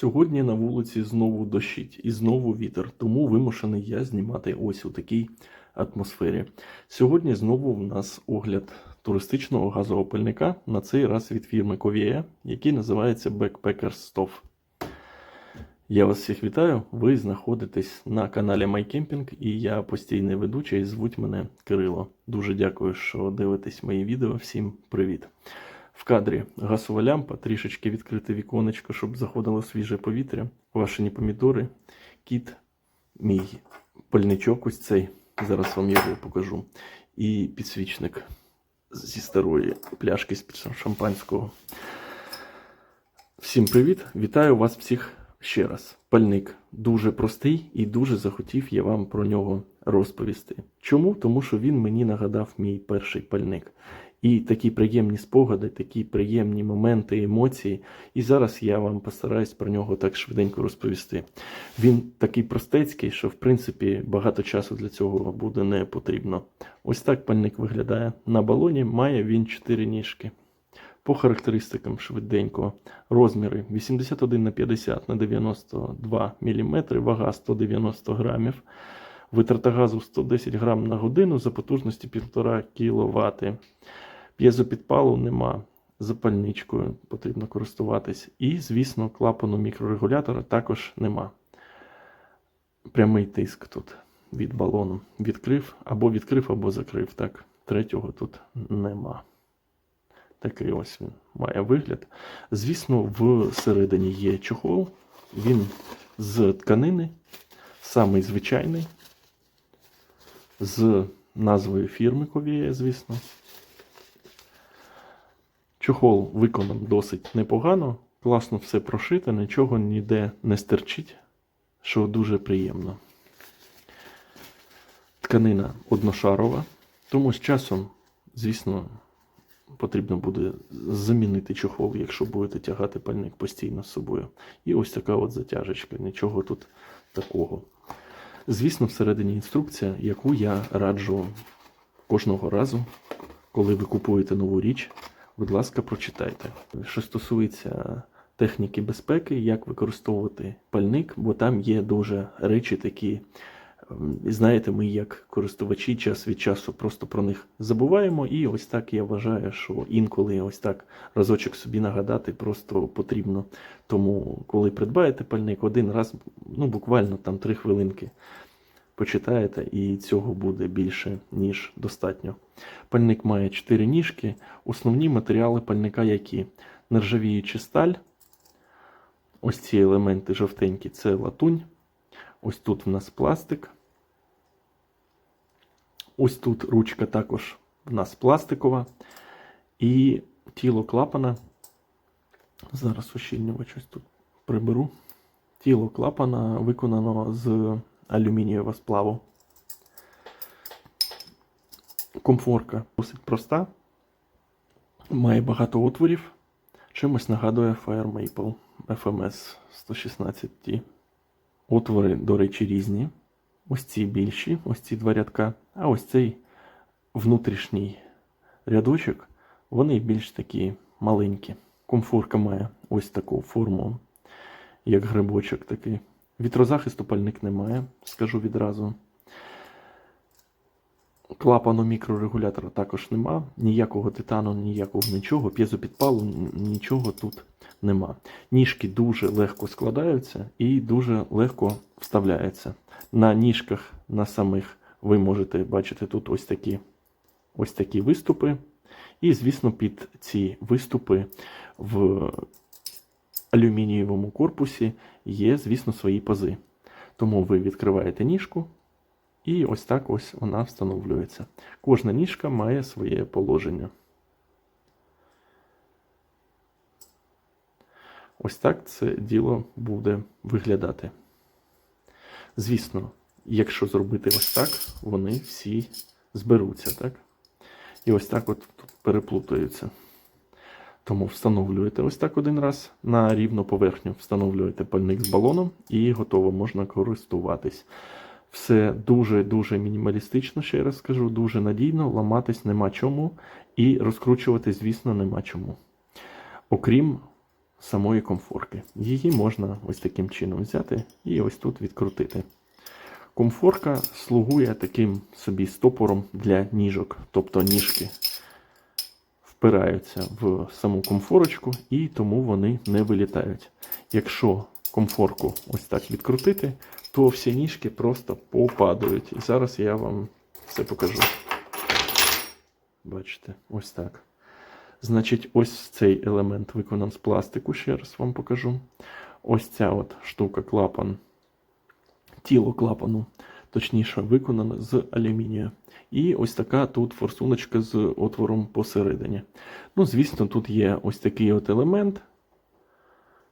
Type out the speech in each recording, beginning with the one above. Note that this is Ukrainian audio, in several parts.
Сьогодні на вулиці знову дощить і знову вітер, тому вимушений я знімати ось у такій атмосфері. Сьогодні знову в нас огляд туристичного газового пальника, на цей раз від фірми Ковія, який називається Backpackers Stove. Я вас всіх вітаю. Ви знаходитесь на каналі MyCamping і я постійний ведучий, звуть мене Кирило. Дуже дякую, що дивитесь мої відео. Всім привіт! В кадрі газова лямпа, трішечки відкрите віконечко, щоб заходило свіже повітря, квашені помідори, кіт, мій пальничок ось цей. Зараз вам його покажу. І підсвічник зі старої пляшки з шампанського. Всім привіт! Вітаю вас всіх ще раз. Пальник дуже простий і дуже захотів я вам про нього розповісти. Чому? Тому що він мені нагадав мій перший пальник. І такі приємні спогади, такі приємні моменти, емоції. І зараз я вам постараюсь про нього так швиденько розповісти. Він такий простецький, що в принципі багато часу для цього буде не потрібно. Ось так пальник виглядає. На балоні має він 4 ніжки. По характеристикам швиденько. Розміри 81 на 50 на 92 мм, вага 190 грамів. Витрата газу 110 грам на годину за потужності 1,5 кВт. П'єзопідпалу нема. Запальничкою потрібно користуватись. І, звісно, клапану мікрорегулятора також нема. Прямий тиск тут від балону. Відкрив або відкрив, або закрив. Так, третього тут нема. Такий ось він має вигляд. Звісно, всередині є чохол. Він з тканини, самий звичайний, з назвою фірми Ковія, звісно. Чохол виконан досить непогано, класно все прошите, нічого ніде не стерчить, що дуже приємно. Тканина одношарова, тому з часом, звісно, потрібно буде замінити чохол, якщо будете тягати пальник постійно з собою. І ось така от затяжечка, нічого тут такого. Звісно, всередині інструкція, яку я раджу кожного разу, коли ви купуєте нову річ. Будь ласка, прочитайте. Що стосується техніки безпеки, як використовувати пальник, бо там є дуже речі такі. Знаєте, ми, як користувачі, час від часу просто про них забуваємо. І ось так я вважаю, що інколи ось так разочок собі нагадати просто потрібно. Тому, коли придбаєте пальник, один раз, ну буквально там три хвилинки почитаєте, і цього буде більше, ніж достатньо. Пальник має 4 ніжки. Основні матеріали пальника які? Нержавіюча сталь. Ось ці елементи жовтенькі це латунь. Ось тут в нас пластик. Ось тут ручка також в нас пластикова. І тіло клапана. Зараз ущільнювач ось тут приберу. Тіло клапана виконано з алюмінієвого сплаву. Комфорка досить проста. Має багато отворів. Чимось нагадує Fire Maple FMS 116T. Отвори, до речі, різні. Ось ці більші, ось ці два рядка, а ось цей внутрішній рядочок, вони більш такі маленькі. Комфорка має ось таку форму, як грибочок такий. Вітрозахисту пальник немає, скажу відразу. Клапану мікрорегулятора також нема, ніякого титану, ніякого нічого, п'єзопідпалу, нічого тут нема. Ніжки дуже легко складаються і дуже легко вставляються. На ніжках на самих ви можете бачити тут ось такі, ось такі виступи. І, звісно, під ці виступи в алюмінієвому корпусі є, звісно, свої пази. Тому ви відкриваєте ніжку. І ось так ось вона встановлюється. Кожна ніжка має своє положення. Ось так це діло буде виглядати. Звісно, якщо зробити ось так, вони всі зберуться, так? І ось так от переплутаються. Тому встановлюєте ось так один раз на рівну поверхню, встановлюєте пальник з балоном і готово можна користуватись. Все дуже-дуже мінімалістично, ще раз скажу, дуже надійно, ламатись нема чому, і розкручувати, звісно, нема чому. Окрім самої комфорки. Її можна ось таким чином взяти і ось тут відкрутити. Комфорка слугує таким собі стопором для ніжок, тобто ніжки впираються в саму комфорочку і тому вони не вилітають. Якщо комфорку ось так відкрутити, то всі ніжки просто попадають. І зараз я вам все покажу. Бачите, ось так. Значить, ось цей елемент виконаний з пластику, ще раз вам покажу. Ось ця от штука клапан, тіло клапану, точніше, виконане з алюмінію. І ось така тут форсуночка з отвором посередині. Ну, звісно, тут є ось такий от елемент.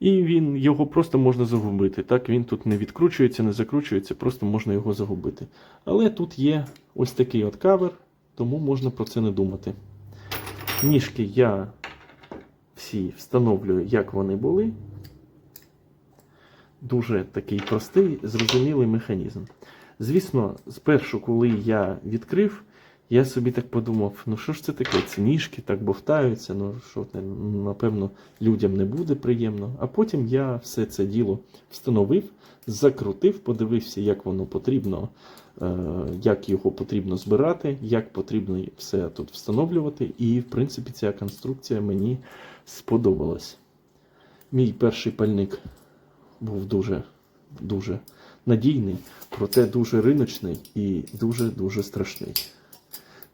І він, його просто можна загубити. Так, він тут не відкручується, не закручується, просто можна його загубити. Але тут є ось такий от кавер, тому можна про це не думати. Ніжки я всі встановлюю, як вони були. Дуже такий простий, зрозумілий механізм. Звісно, спершу, коли я відкрив, я собі так подумав: ну що ж це таке? Ці ніжки так бовтаються, ну що напевно, людям не буде приємно. А потім я все це діло встановив, закрутив, подивився, як воно потрібно, е, як його потрібно збирати, як потрібно все тут встановлювати. І, в принципі, ця конструкція мені сподобалась. Мій перший пальник був дуже, дуже надійний, проте дуже риночний і дуже-дуже страшний.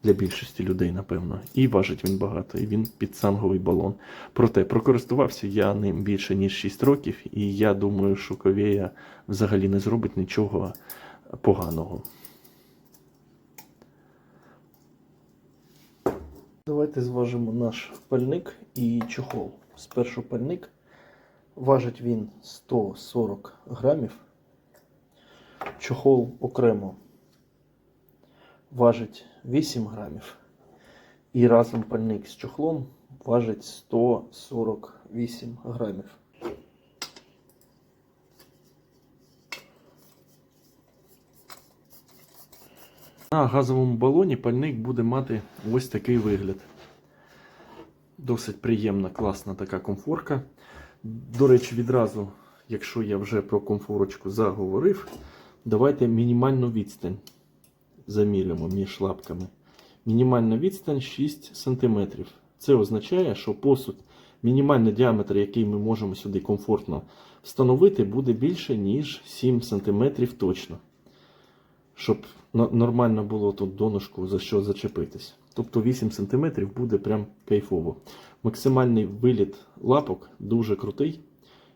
Для більшості людей, напевно. І важить він багато, і він підсанговий балон. Проте прокористувався я ним більше ніж 6 років, і я думаю, що Ковея взагалі не зробить нічого поганого. Давайте зважимо наш пальник і чохол. Спершу пальник. Важить він 140 грамів. Чохол окремо важить 8 грамів. І разом пальник з чохлом важить 148 грамів. На газовому балоні пальник буде мати ось такий вигляд. Досить приємна, класна така комфорка. До речі, відразу, якщо я вже про комфорочку заговорив, давайте мінімальну відстань замірюємо між лапками. Мінімальна відстань 6 см. Це означає, що посуд, мінімальний діаметр, який ми можемо сюди комфортно встановити, буде більше, ніж 7 см точно. Щоб нормально було тут донышку за що зачепитись. Тобто 8 см буде прям кайфово. Максимальний виліт лапок дуже крутий.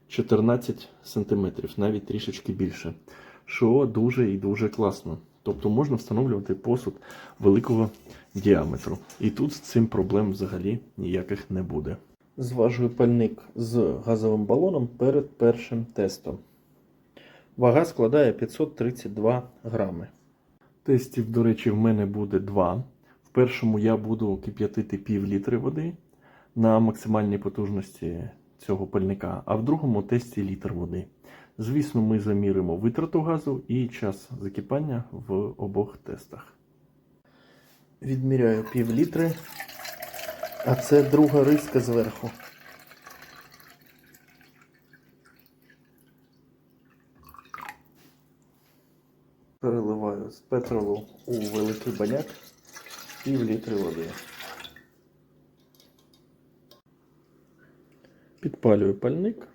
14 см, навіть трішечки більше. Що дуже і дуже класно. Тобто можна встановлювати посуд великого діаметру. І тут з цим проблем взагалі ніяких не буде. Зважую пальник з газовим балоном перед першим тестом. Вага складає 532 грами. Тестів, до речі, в мене буде два. В першому я буду кип'ятити пів літри води на максимальній потужності цього пальника, а в другому тесті літр води. Звісно, ми заміримо витрату газу і час закипання в обох тестах. Відміряю пів літри, а це друга риска зверху. Переливаю з петролу у великий баняк пів літри води. Підпалюю пальник.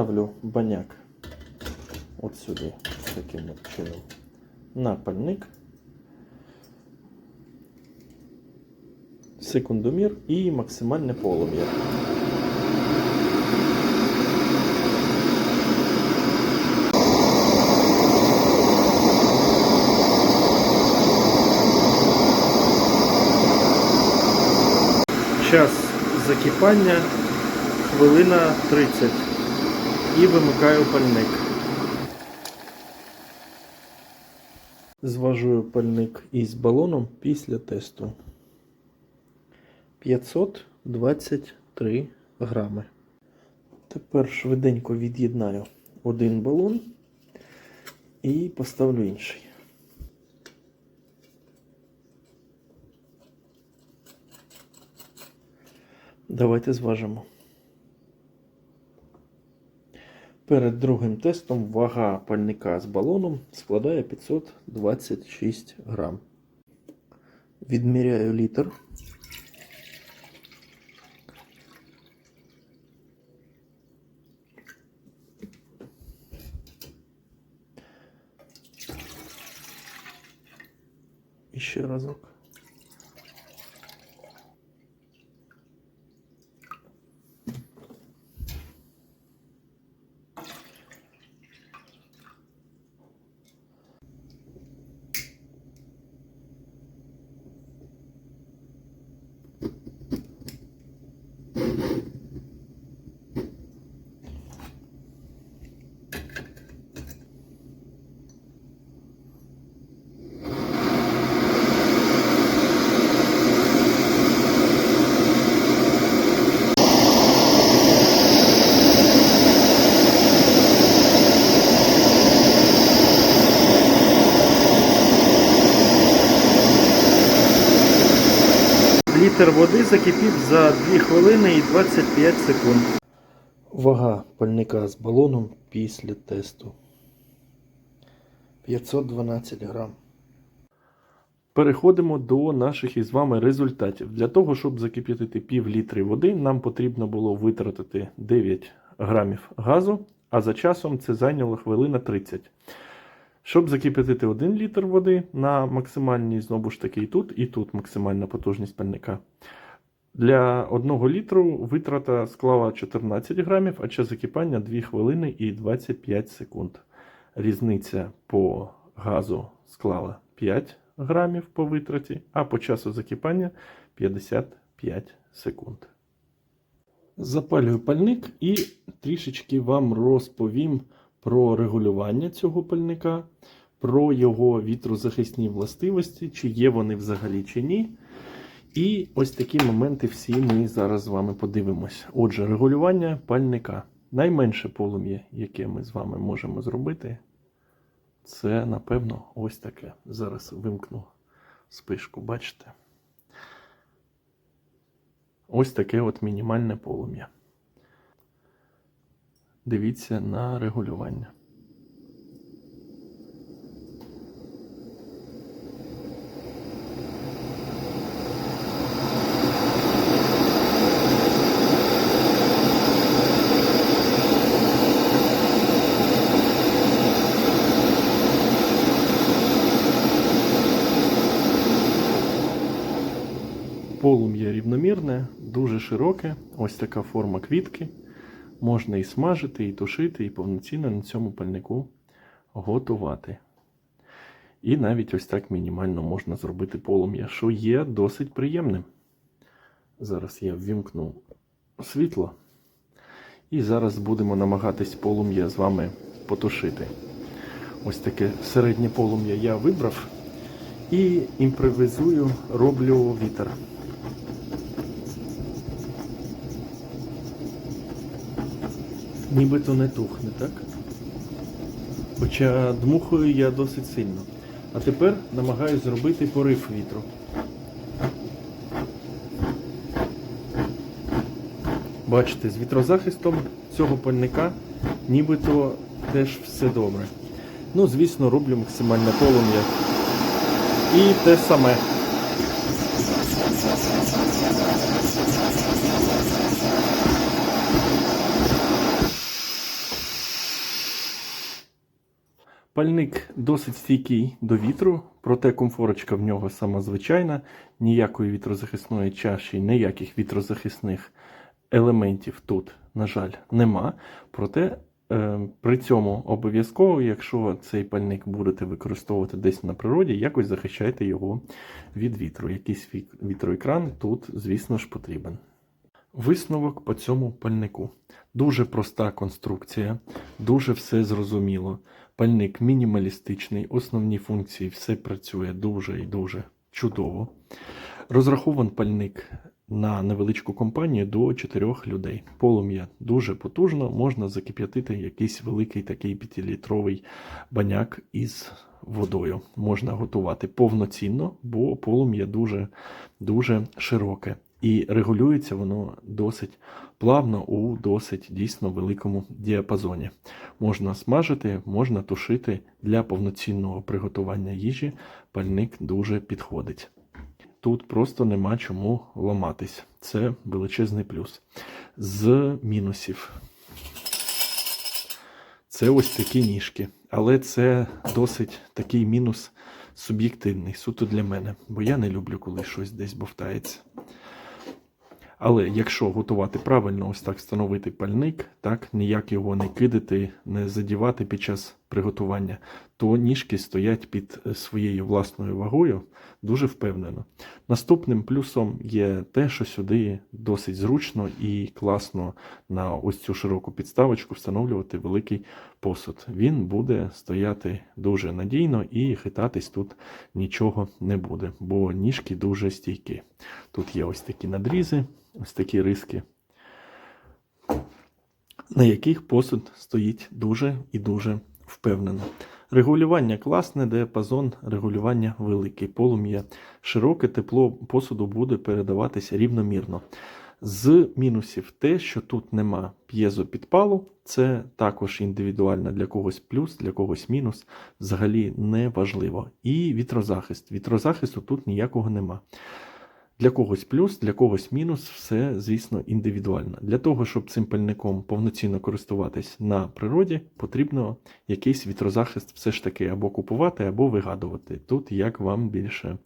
Ставлю баняк от сюди, таким от чином, на пальник. Секундомір і максимальне полум'я. Час закипання хвилина 30 і вимикаю пальник. Зважую пальник із балоном після тесту. 523 грами. Тепер швиденько від'єднаю один балон і поставлю інший. Давайте зважимо. Перед другим тестом вага пальника з балоном складає 526 грам. Відміряю літр. І ще разок. Літр води закипів за 2 хвилини і 25 секунд. Вага пальника з балоном після тесту. 512 грам. Переходимо до наших із вами результатів. Для того, щоб закип'ятити пів літри води, нам потрібно було витратити 9 грамів газу, а за часом це зайняло хвилина 30. Щоб закип'ятити 1 літр води на максимальній, знову ж таки, і тут, і тут максимальна потужність пальника. Для 1 літру витрата склала 14 грамів, а час закипання 2 хвилини і 25 секунд. Різниця по газу склала 5 грамів по витраті, а по часу закипання 55 секунд. Запалюю пальник і трішечки вам розповім про регулювання цього пальника, про його вітрозахисні властивості, чи є вони взагалі чи ні. І ось такі моменти всі ми зараз з вами подивимось. Отже, регулювання пальника. Найменше полум'я, яке ми з вами можемо зробити, це, напевно, ось таке. Зараз вимкну спишку, бачите? Ось таке от мінімальне полум'я. Дивіться на регулювання. Полум'я рівномірне, дуже широке. Ось така форма квітки. Можна і смажити, і тушити, і повноцінно на цьому пальнику готувати. І навіть ось так мінімально можна зробити полум'я, що є досить приємним. Зараз я ввімкну світло. І зараз будемо намагатись полум'я з вами потушити. Ось таке середнє полум'я я вибрав і імпровізую, роблю вітер. Нібито не тухне, так? Хоча дмухаю я досить сильно. А тепер намагаюся зробити порив вітру. Бачите, з вітрозахистом цього пальника нібито теж все добре. Ну, звісно, роблю максимальне полум'я. І те саме. Пальник досить стійкий до вітру, проте комфорочка в нього сама звичайна, ніякої вітрозахисної чаші, ніяких вітрозахисних елементів тут, на жаль, нема. Проте е, при цьому обов'язково, якщо цей пальник будете використовувати десь на природі, якось захищайте його від вітру. Якийсь ві- вітроекран тут, звісно ж, потрібен. Висновок по цьому пальнику. Дуже проста конструкція, дуже все зрозуміло. Пальник мінімалістичний, основні функції все працює дуже і дуже чудово. Розрахован пальник на невеличку компанію до 4 людей. Полум'я дуже потужно, можна закип'ятити якийсь великий такий 5-літровий баняк із водою. Можна готувати повноцінно, бо полум'я дуже, дуже широке. І регулюється воно досить плавно у досить дійсно великому діапазоні. Можна смажити, можна тушити для повноцінного приготування їжі. Пальник дуже підходить. Тут просто нема чому ламатись. Це величезний плюс. З мінусів. Це ось такі ніжки. Але це досить такий мінус суб'єктивний, суто для мене, бо я не люблю, коли щось десь бовтається. Але якщо готувати правильно, ось так встановити пальник, так ніяк його не кидати, не задівати під час приготування, то ніжки стоять під е, своєю власною вагою дуже впевнено. Наступним плюсом є те, що сюди досить зручно і класно на ось цю широку підставочку встановлювати великий посуд. Він буде стояти дуже надійно і хитатись тут нічого не буде, бо ніжки дуже стійкі. Тут є ось такі надрізи, ось такі риски, на яких посуд стоїть дуже і дуже впевнено. Регулювання класне, діапазон регулювання великий. Полум'я широке, тепло посуду буде передаватися рівномірно. З мінусів те, що тут нема п'єзопідпалу, це також індивідуально для когось плюс, для когось мінус, взагалі не важливо. І вітрозахист. Вітрозахисту тут ніякого нема. Для когось плюс, для когось мінус, все, звісно, індивідуально. Для того, щоб цим пальником повноцінно користуватись на природі, потрібно якийсь вітрозахист все ж таки або купувати, або вигадувати. Тут як вам більше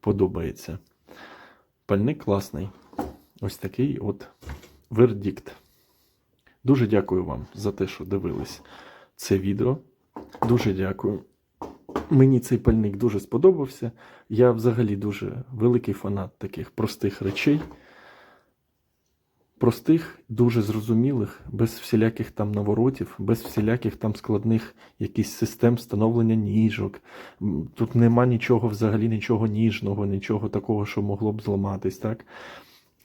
подобається. Пальник класний. Ось такий от вердикт. Дуже дякую вам за те, що дивились це відео. Дуже дякую. Мені цей пальник дуже сподобався. Я взагалі дуже великий фанат таких простих речей. Простих, дуже зрозумілих, без всіляких там наворотів, без всіляких там складних якісь систем встановлення ніжок. Тут нема нічого взагалі, нічого ніжного, нічого такого, що могло б зламатись. Так?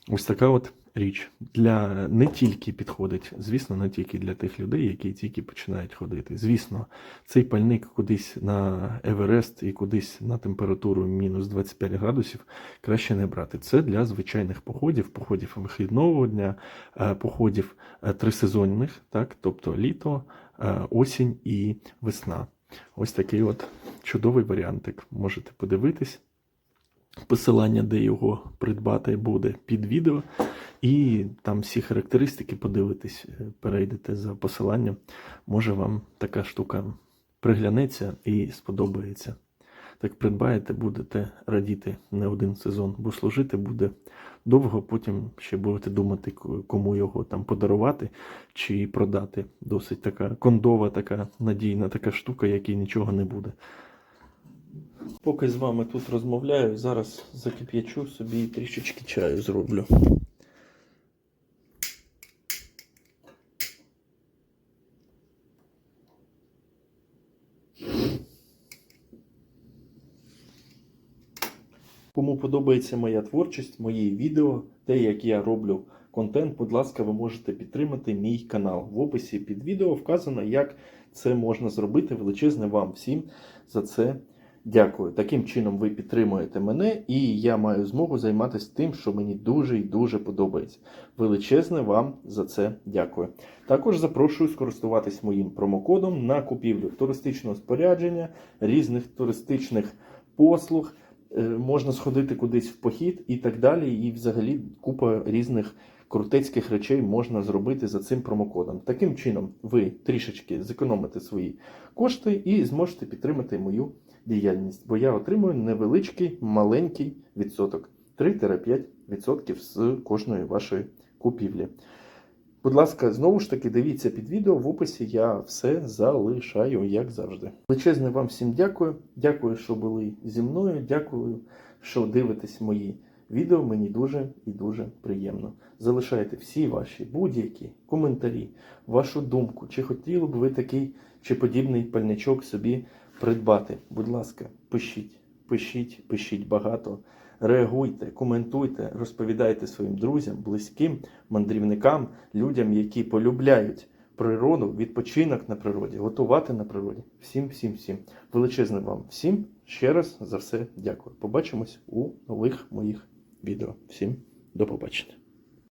Ось така от річ. Для не тільки підходить, звісно, не тільки для тих людей, які тільки починають ходити. Звісно, цей пальник кудись на Еверест і кудись на температуру мінус 25 градусів краще не брати. Це для звичайних походів, походів вихідного дня, е, походів е, трисезонних, так, тобто літо, е, осінь і весна. Ось такий от чудовий варіантик. Можете подивитись. Посилання, де його придбати, буде під відео. І там всі характеристики подивитись, е, перейдете за посиланням. Може вам така штука приглянеться і сподобається. Так придбаєте, будете радіти не один сезон, бо служити буде довго, потім ще будете думати, кому його там подарувати чи продати. Досить така кондова, така надійна така штука, якій нічого не буде. Поки з вами тут розмовляю, зараз закип'ячу собі трішечки чаю зроблю. Кому подобається моя творчість, мої відео, те, як я роблю контент, будь ласка, ви можете підтримати мій канал. В описі під відео вказано, як це можна зробити. Величезне вам всім за це дякую. Таким чином ви підтримуєте мене, і я маю змогу займатися тим, що мені дуже і дуже подобається. Величезне вам за це дякую. Також запрошую скористуватись моїм промокодом на купівлю туристичного спорядження, різних туристичних послуг. Е, Можна сходити кудись в похід і так далі. І взагалі купа різних крутецьких речей можна зробити за цим промокодом. Таким чином, ви трішечки зекономите свої кошти і зможете підтримати мою діяльність, бо я отримую невеличкий маленький відсоток 3-5% з кожної вашої купівлі. Будь ласка, знову ж таки, дивіться під відео. В описі я все залишаю, як завжди. Величезне вам всім дякую. Дякую, що були зі мною. Дякую, що дивитесь мої відео. Мені дуже і дуже приємно. Залишайте всі ваші будь-які коментарі, вашу думку, чи хотіли б ви такий чи подібний пальничок собі придбати. Будь ласка, пишіть, пишіть, пишіть багато. Реагуйте, коментуйте, розповідайте своїм друзям, близьким, мандрівникам, людям, які полюбляють природу, відпочинок на природі, готувати на природі. Всім, всім, всім. Величезне вам всім ще раз за все дякую. Побачимось у нових моїх відео. Всім До побачення.